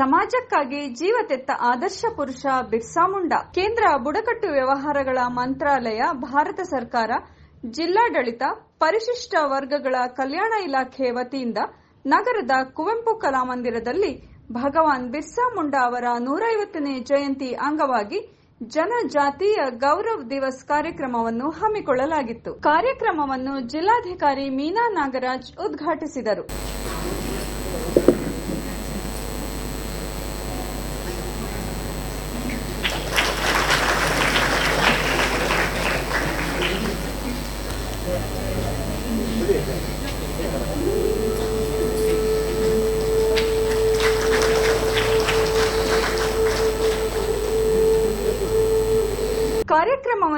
ಸಮಾಜಕ್ಕಾಗಿ ಜೀವ ತೆತ್ತ ಆದರ್ಶ ಪುರುಷ ಬಿರ್ಸಾ ಮುಂಡಾ. ಕೇಂದ್ರ ಬುಡಕಟ್ಟು ವ್ಯವಹಾರಗಳ ಮಂತ್ರಾಲಯ, ಭಾರತ ಸರ್ಕಾರ, ಜಿಲ್ಲಾಡಳಿತ, ಪರಿಶಿಷ್ಟ ವರ್ಗಗಳ ಕಲ್ಯಾಣ ಇಲಾಖೆ ವತಿಯಿಂದ ನಗರದ ಕುವೆಂಪು ಕಲಾಮಂದಿರದಲ್ಲಿ ಭಗವಾನ್ ಬಿರ್ಸಾ ಮುಂಡಾ ಅವರ ನೂರೈವತ್ತನೇ ಜಯಂತಿ ಅಂಗವಾಗಿ ಜನಜಾತೀಯ ಗೌರವ್ ದಿವಸ್ ಕಾರ್ಯಕ್ರಮವನ್ನು ಹಮ್ಮಿಕೊಳ್ಳಲಾಗಿತ್ತು. ಕಾರ್ಯಕ್ರಮವನ್ನು ಜಿಲ್ಲಾಧಿಕಾರಿ ಮೀನಾ ನಾಗರಾಜ್ ಉದ್ಘಾಟಿಸಿದರು.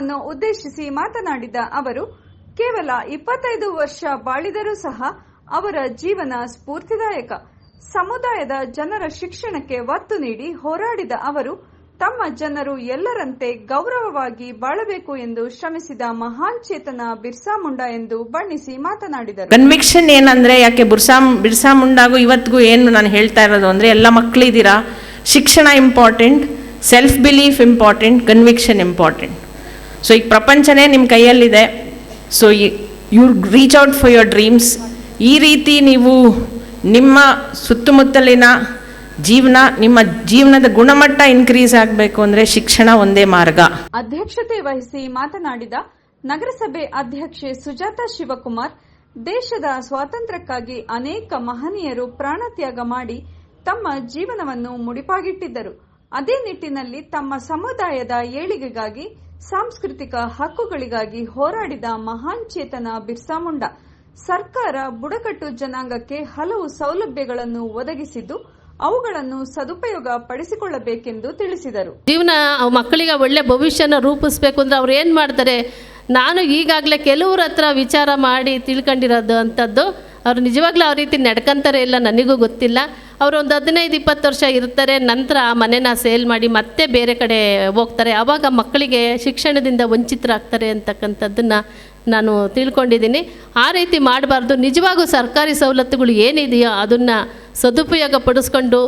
ಕಾರ್ಯಕ್ರಮವನ್ನು ಉದ್ದೇಶಿಸಿ ಮಾತನಾಡಿದ ಅವರು, ಕೇವಲ ಇಪ್ಪತ್ತೈದು ವರ್ಷ ಬಾಳಿದರೂ ಸಹ ಅವರ ಜೀವನ ಸ್ಫೂರ್ತಿದಾಯಕ. ಸಮುದಾಯದ ಜನರ ಶಿಕ್ಷಣಕ್ಕೆ ಒತ್ತು ನೀಡಿ ಹೋರಾಡಿದ ಅವರು, ತಮ್ಮ ಜನರು ಎಲ್ಲರಂತೆ ಗೌರವವಾಗಿ ಬಾಳಬೇಕು ಎಂದು ಶ್ರಮಿಸಿದ ಮಹಾನ್ ಚೇತನ ಬಿರ್ಸಾ ಮುಂಡಾ ಎಂದು ಬಣ್ಣಿಸಿ ಮಾತನಾಡಿದರು. ಕನ್ವಿಕ್ಷನ್ ಏನಂದ್ರೆ ಯಾಕೆ ಬಿರ್ಸಾ ಬಿರ್ಸಾ ಮುಂಡಾಗೂ ಇವತ್ತಿಗೂ ಏನು ನಾನು ಹೇಳ್ತಾ ಇರೋದು ಅಂದ್ರೆ ಎಲ್ಲ ಮಕ್ಕಳಿದ್ದೀರಾ ಶಿಕ್ಷಣ important self belief important conviction important so ಈಗ ಪ್ರಪಂಚನೇ ನಿಮ್ಮ ಕೈಯಲ್ಲಿದೆ. So you reach out for your dreams ಈ ರೀತಿ ನೀವು ನಿಮ್ಮ ಸುತ್ತಮುತ್ತಲಿನ ಜೀವನ, ನಿಮ್ಮ ಜೀವನದ ಗುಣಮಟ್ಟ ಇನ್ಕ್ರೀಸ್ ಆಗಬೇಕು ಅಂದರೆ ಶಿಕ್ಷಣ ಒಂದೇ ಮಾರ್ಗ. ಅಧ್ಯಕ್ಷತೆ ವಹಿಸಿ ಮಾತನಾಡಿದ ನಗರಸಭೆ ಅಧ್ಯಕ್ಷೆ ಸುಜಾತ ಶಿವಕುಮಾರ್, ದೇಶದ ಸ್ವಾತಂತ್ರ್ಯಕ್ಕಾಗಿ ಅನೇಕ ಮಹನೀಯರು ಪ್ರಾಣತ್ಯಾಗ ಮಾಡಿ ತಮ್ಮ ಜೀವನವನ್ನು ಮುಡಿಪಾಗಿಟ್ಟಿದ್ದರು. ಅದೇ ನಿಟ್ಟಿನಲ್ಲಿ ತಮ್ಮ ಸಮುದಾಯದ ಏಳಿಗೆಗಾಗಿ ಸಾಂಸ್ಕೃತಿಕ ಹಕ್ಕುಗಳಿಗಾಗಿ ಹೋರಾಡಿದ ಮಹಾನ್ ಚೇತನ ಬಿರ್ಸಾ ಮುಂಡಾ. ಸರ್ಕಾರ ಬುಡಕಟ್ಟು ಜನಾಂಗಕ್ಕೆ ಹಲವು ಸೌಲಭ್ಯಗಳನ್ನು ಒದಗಿಸಿದ್ದು, ಅವುಗಳನ್ನು ಸದುಪಯೋಗ ಪಡಿಸಿಕೊಳ್ಳಬೇಕೆಂದು ತಿಳಿಸಿದರು. ಜೀವನ ಮಕ್ಕಳಿಗೆ ಒಳ್ಳೆ ಭವಿಷ್ಯನ ರೂಪಿಸಬೇಕು ಅಂದ್ರೆ ಅವ್ರು ಏನು ಮಾಡ್ತಾರೆ? ನಾನು ಈಗಾಗಲೇ ಕೆಲವರ ಹತ್ರ ವಿಚಾರ ಮಾಡಿ ತಿಳ್ಕೊಂಡಿರೋದು ಅಂಥದ್ದು. ಅವ್ರು ನಿಜವಾಗ್ಲೂ ಆ ರೀತಿ ನಡ್ಕೊಂತಾರೆ ಇಲ್ಲ ನನಗೂ ಗೊತ್ತಿಲ್ಲ. ಅವರು ಒಂದು ಹದಿನೈದು, ಇಪ್ಪತ್ತು ವರ್ಷ ಇರ್ತಾರೆ, ನಂತರ ಆ ಮನೆನ ಸೇಲ್ ಮಾಡಿ ಮತ್ತೆ ಬೇರೆ ಕಡೆ ಹೋಗ್ತಾರೆ. ಆವಾಗ ಮಕ್ಕಳಿಗೆ ಶಿಕ್ಷಣದಿಂದ ವಂಚಿತರಾಗ್ತಾರೆ ಅಂತಕ್ಕಂಥದ್ದನ್ನು ನಾನು ತಿಳ್ಕೊಂಡಿದ್ದೀನಿ. ಆ ರೀತಿ ಮಾಡಬಾರ್ದು. ನಿಜವಾಗೂ ಸರ್ಕಾರಿ ಸವಲತ್ತುಗಳು ಏನಿದೆಯೋ ಅದನ್ನು ಸದುಪಯೋಗ ಪಡಿಸ್ಕೊಂಡು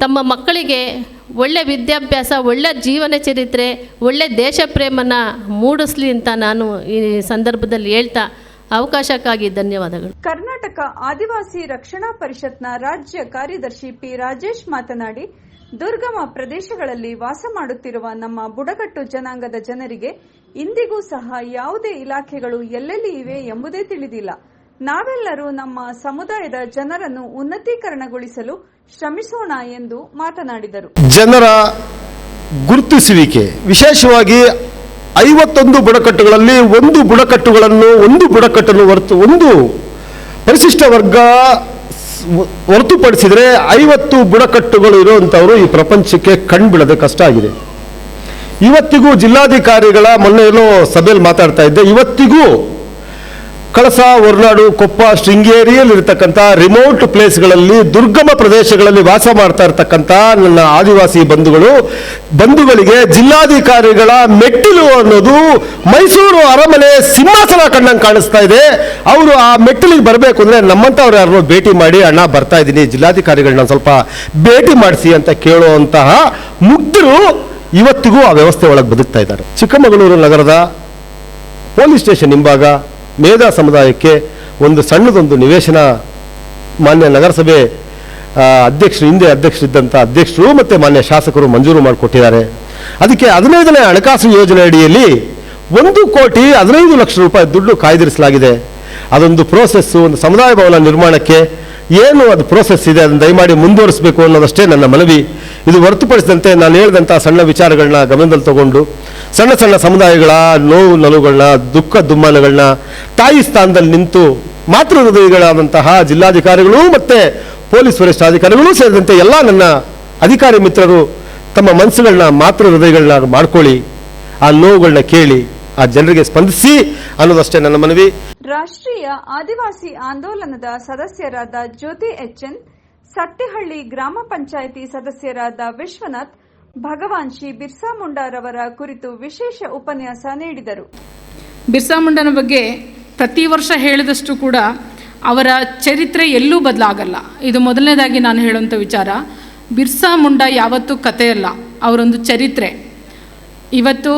ತಮ್ಮ ಮಕ್ಕಳಿಗೆ ಒಳ್ಳೆ ವಿದ್ಯಾಭ್ಯಾಸ, ಒಳ್ಳೆ ಜೀವನ ಚರಿತ್ರೆ, ಒಳ್ಳೆ ದೇಶ ಪ್ರೇಮನ ಮೂಡಿಸ್ಲಿ ಅಂತ ನಾನು ಈ ಸಂದರ್ಭದಲ್ಲಿ ಹೇಳ್ತಾ ಅವಕಾಶಕ್ಕಾಗಿ ಧನ್ಯವಾದಗಳು. ಕರ್ನಾಟಕ ಆದಿವಾಸಿ ರಕ್ಷಣಾ ಪರಿಷತ್ನ ರಾಜ್ಯ ಕಾರ್ಯದರ್ಶಿ ಪಿ ರಾಜೇಶ್ ಮಾತನಾಡಿ ದುರ್ಗಮ ಪ್ರದೇಶಗಳಲ್ಲಿ ವಾಸ ಮಾಡುತ್ತಿರುವ ನಮ್ಮ ಬುಡಕಟ್ಟು ಜನಾಂಗದ ಜನರಿಗೆ ಇಂದಿಗೂ ಸಹ ಯಾವುದೇ ಇಲಾಖೆಗಳು ಎಲ್ಲೆಲ್ಲಿ ಇವೆ ಎಂಬುದೇ ತಿಳಿದಿಲ್ಲ. ನಾವೆಲ್ಲರೂ ನಮ್ಮ ಸಮುದಾಯದ ಜನರನ್ನು ಉನ್ನತೀಕರಣಗೊಳಿಸಲು ಶ್ರಮಿಸೋಣ ಎಂದು ಮಾತನಾಡಿದರು. ಜನರ ಗುರುತಿಸುವಿಕೆ ವಿಶೇಷವಾಗಿ ಐವತ್ತೊಂದು ಬುಡಕಟ್ಟುಗಳಲ್ಲಿ ಒಂದು ಬುಡಕಟ್ಟುಗಳನ್ನು ಒಂದು ಬುಡಕಟ್ಟನ್ನು ಹೊರತು ಒಂದು ಪರಿಶಿಷ್ಟ ವರ್ಗ ಹೊರತುಪಡಿಸಿದರೆ ಐವತ್ತು ಬುಡಕಟ್ಟುಗಳು ಇರುವಂಥವರು ಈ ಪ್ರಪಂಚಕ್ಕೆ ಕಣ್ಬಿಡೋದು ಕಷ್ಟ ಆಗಿದೆ. ಇವತ್ತಿಗೂ ಜಿಲ್ಲಾಧಿಕಾರಿಗಳ ಮೊನ್ನೆ ಏನೋ ಸಭೆಯಲ್ಲಿ ಮಾತಾಡ್ತಾ ಇದ್ದೆ, ಇವತ್ತಿಗೂ ಕಳಸ ಹೊರನಾಡು ಕೊಪ್ಪ, ಶೃಂಗೇರಿಯಲ್ಲಿರ್ತಕ್ಕಂಥ ರಿಮೋಟ್ ಪ್ಲೇಸ್ಗಳಲ್ಲಿ ದುರ್ಗಮ ಪ್ರದೇಶಗಳಲ್ಲಿ ವಾಸ ಮಾಡ್ತಾ ಇರ್ತಕ್ಕಂಥ ನನ್ನ ಆದಿವಾಸಿ ಬಂಧುಗಳು. ಬಂಧುಗಳಿಗೆ ಜಿಲ್ಲಾಧಿಕಾರಿಗಳ ಮೆಟ್ಟಿಲು ಅನ್ನೋದು ಮೈಸೂರು ಅರಮನೆ ಸಿಂಹಾಸನ ಕಂಡಂಗೆ ಕಾಣಿಸ್ತಾ ಇದೆ. ಅವರು ಆ ಮೆಟ್ಟಿಲಿಗೆ ಬರಬೇಕು ಅಂದರೆ ನಮ್ಮಂಥವ್ರು ಯಾರನ್ನೋ ಭೇಟಿ ಮಾಡಿ, ಅಣ್ಣ, ಬರ್ತಾ ಇದ್ದೀನಿ ಜಿಲ್ಲಾಧಿಕಾರಿಗಳನ್ನ ಸ್ವಲ್ಪ ಭೇಟಿ ಮಾಡಿಸಿ ಅಂತ ಕೇಳುವಂತಹ ಮುಗ್ಧರು ಇವತ್ತಿಗೂ ಆ ವ್ಯವಸ್ಥೆ ಒಳಗೆ ಬದುಕ್ತಾ ಇದ್ದಾರೆ. ಚಿಕ್ಕಮಗಳೂರು ನಗರದ ಪೊಲೀಸ್ ಸ್ಟೇಷನ್ ಹಿಂಭಾಗ ಮೇಧಾ ಸಮುದಾಯಕ್ಕೆ ಒಂದು ಸಣ್ಣದೊಂದು ನಿವೇಶನ ಮಾನ್ಯ ನಗರಸಭೆ ಅಧ್ಯಕ್ಷರು, ಹಿಂದೆ ಅಧ್ಯಕ್ಷರಿದ್ದಂಥ ಅಧ್ಯಕ್ಷರು ಮತ್ತು ಮಾನ್ಯ ಶಾಸಕರು ಮಂಜೂರು ಮಾಡಿಕೊಟ್ಟಿದ್ದಾರೆ. ಅದಕ್ಕೆ ಹದಿನೈದನೇ ಹಣಕಾಸು ಯೋಜನೆ ಅಡಿಯಲ್ಲಿ ಒಂದು ಕೋಟಿ ಹದಿನೈದು ಲಕ್ಷ ರೂಪಾಯಿ ದುಡ್ಡು ಕಾಯ್ದಿರಿಸಲಾಗಿದೆ. ಅದೊಂದು ಪ್ರೋಸೆಸ್ಸು ಒಂದು ಸಮುದಾಯ ಭವನ ನಿರ್ಮಾಣಕ್ಕೆ ಏನು ಅದು ಪ್ರೋಸೆಸ್ ಇದೆ, ಅದನ್ನು ದಯಮಾಡಿ ಮುಂದುವರಿಸಬೇಕು ಅನ್ನೋದಷ್ಟೇ ನನ್ನ ಮನವಿ. ಇದು ಹೊರತುಪಡಿಸಿದಂತೆ ನಾನು ಹೇಳಿದಂಥ ಸಣ್ಣ ವಿಚಾರಗಳನ್ನ ಗಮನದಲ್ಲಿ ತಗೊಂಡು, ಸಣ್ಣ ಸಣ್ಣ ಸಮುದಾಯಗಳ ನೋವು ನಲುಗಳನ್ನ, ದುಃಖ ದುಮ್ಮಾನಗಳನ್ನ, ತಾಯಿ ಸ್ಥಾನದಲ್ಲಿ ನಿಂತು ಮಾತೃ ಹೃದಯಗಳಾದಂತಹ ಜಿಲ್ಲಾಧಿಕಾರಿಗಳು ಮತ್ತು ಪೊಲೀಸ್ ವರಿಷ್ಠಾಧಿಕಾರಿಗಳು ಸೇರಿದಂತೆ ಎಲ್ಲ ನನ್ನ ಅಧಿಕಾರಿ ಮಿತ್ರರು ತಮ್ಮ ಮನಸ್ಸುಗಳನ್ನ ಮಾತೃ ಹೃದಯಗಳನ್ನ ಮಾಡ್ಕೊಳ್ಳಿ, ಆ ನೋವುಗಳನ್ನ ಕೇಳಿ. ಆ ಜನರಿಗೆ ಸ್ಪಂದಿಸಿ ಅನ್ನೋದಷ್ಟೇ ನನ್ನ ಮನವಿ. ರಾಷ್ಟ್ರೀಯ ಆದಿವಾಸಿ ಆಂದೋಲನದ ಸದಸ್ಯರಾದ ಜ್ಯೋತಿ ಎಚ್ಎನ್ ಸಟ್ಟಿಹಳ್ಳಿ ಗ್ರಾಮ ಪಂಚಾಯಿತಿ ಸದಸ್ಯರಾದ ವಿಶ್ವನಾಥ್ ಭಗವಾನ್ ಶ್ರೀ ಬಿರ್ಸಾ ಮುಂಡಾರವರ ಕುರಿತು ವಿಶೇಷ ಉಪನ್ಯಾಸ ನೀಡಿದರು. ಬಿರ್ಸಾ ಮುಂಡನ ಬಗ್ಗೆ ಪ್ರತಿ ವರ್ಷ ಹೇಳಿದಷ್ಟು ಕೂಡ ಅವರ ಚರಿತ್ರೆ ಎಲ್ಲೂ ಬದಲಾಗಲ್ಲ. ಇದು ಮೊದಲನೇದಾಗಿ ನಾನು ಹೇಳುವಂಥ ವಿಚಾರ. ಬಿರ್ಸಾ ಮುಂಡಾ ಯಾವತ್ತೂ ಕಥೆಯಲ್ಲ ಅವರೊಂದು ಚರಿತ್ರೆ. ಇವತ್ತು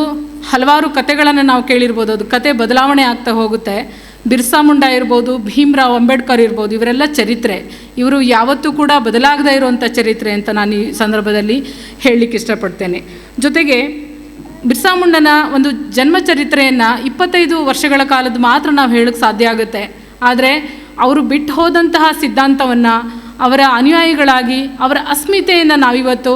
ಹಲವಾರು ಕತೆಗಳನ್ನು ನಾವು ಕೇಳಿರ್ಬೋದು. ಅದು ಕತೆ ಬದಲಾವಣೆ ಆಗ್ತಾ ಹೋಗುತ್ತೆ. ಬಿರ್ಸಾ ಮುಂಡಾ ಇರ್ಬೋದು, ಭೀಮ್ರಾವ್ ಅಂಬೇಡ್ಕರ್ ಇರ್ಬೋದು, ಇವರೆಲ್ಲ ಚರಿತ್ರೆ. ಇವರು ಯಾವತ್ತೂ ಕೂಡ ಬದಲಾಗದೇ ಇರುವಂಥ ಚರಿತ್ರೆ ಅಂತ ನಾನು ಈ ಸಂದರ್ಭದಲ್ಲಿ ಹೇಳಲಿಕ್ಕೆ ಇಷ್ಟಪಡ್ತೇನೆ. ಜೊತೆಗೆ ಬಿರ್ಸಾ ಮುಂಡನ ಒಂದು ಜನ್ಮ ಚರಿತ್ರೆಯನ್ನು ಇಪ್ಪತ್ತೈದು ವರ್ಷಗಳ ಕಾಲದ ಮಾತ್ರ ನಾವು ಹೇಳಕ್ಕೆ ಸಾಧ್ಯ ಆಗುತ್ತೆ. ಆದರೆ ಅವರು ಬಿಟ್ಟು ಹೋದಂತಹ ಸಿದ್ಧಾಂತವನ್ನು ಅವರ ಅನುಯಾಯಿಗಳಾಗಿ, ಅವರ ಅಸ್ಮಿತೆಯನ್ನು ನಾವಿವತ್ತು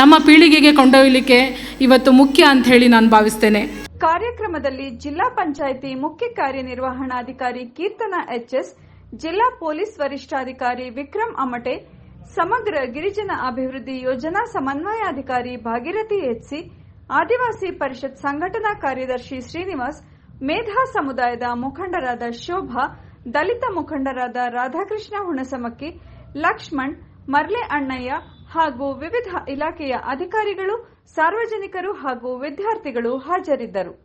ನಮ್ಮ ಪೀಳಿಗೆಗೆ ಕೊಂಡೊಯ್ಯಲಿಕ್ಕೆ ಇವತ್ತು ಮುಖ್ಯ ಅಂತ ಹೇಳಿ ನಾನು ಭಾವಿಸ್ತೇನೆ. ಕಾರ್ಯಕ್ರಮದಲ್ಲಿ ಜಿಲ್ಲಾ ಪಂಚಾಯಿತಿ ಮುಖ್ಯ ಕಾರ್ಯನಿರ್ವಹಣಾಧಿಕಾರಿ ಕೀರ್ತನ ಎಚ್ಎಸ್ ಜಿಲ್ಲಾ ಪೊಲೀಸ್ ವರಿಷ್ಠಾಧಿಕಾರಿ ವಿಕ್ರಮ್ ಅಮಟೆ, ಸಮಗ್ರ ಗಿರಿಜನ ಅಭಿವೃದ್ಧಿ ಯೋಜನಾ ಸಮನ್ವಯಾಧಿಕಾರಿ ಭಾಗೀರಥಿ ಎಚ್ಸಿ ಆದಿವಾಸಿ ಪರಿಷತ್ ಸಂಘಟನಾ ಕಾರ್ಯದರ್ಶಿ ಶ್ರೀನಿವಾಸ್, ಮೇಧಾ ಸಮುದಾಯದ ಮುಖಂಡರಾದ ಶೋಭಾ, ದಲಿತ ಮುಖಂಡರಾದ ರಾಧಾಕೃಷ್ಣ ಹುಣಸಮಕ್ಕಿ ಲಕ್ಷ್ಮಣ್ ಮರ್ಲೆ ಅಣ್ಣಯ್ಯ ಹಾಗೂ ವಿವಿಧ ಇಲಾಖೆಯ ಅಧಿಕಾರಿಗಳು ಸಾರ್ವಜನಿಕರು ಹಾಗೂ ವಿದ್ಯಾರ್ಥಿಗಳು ಹಾಜರಿದ್ದರು.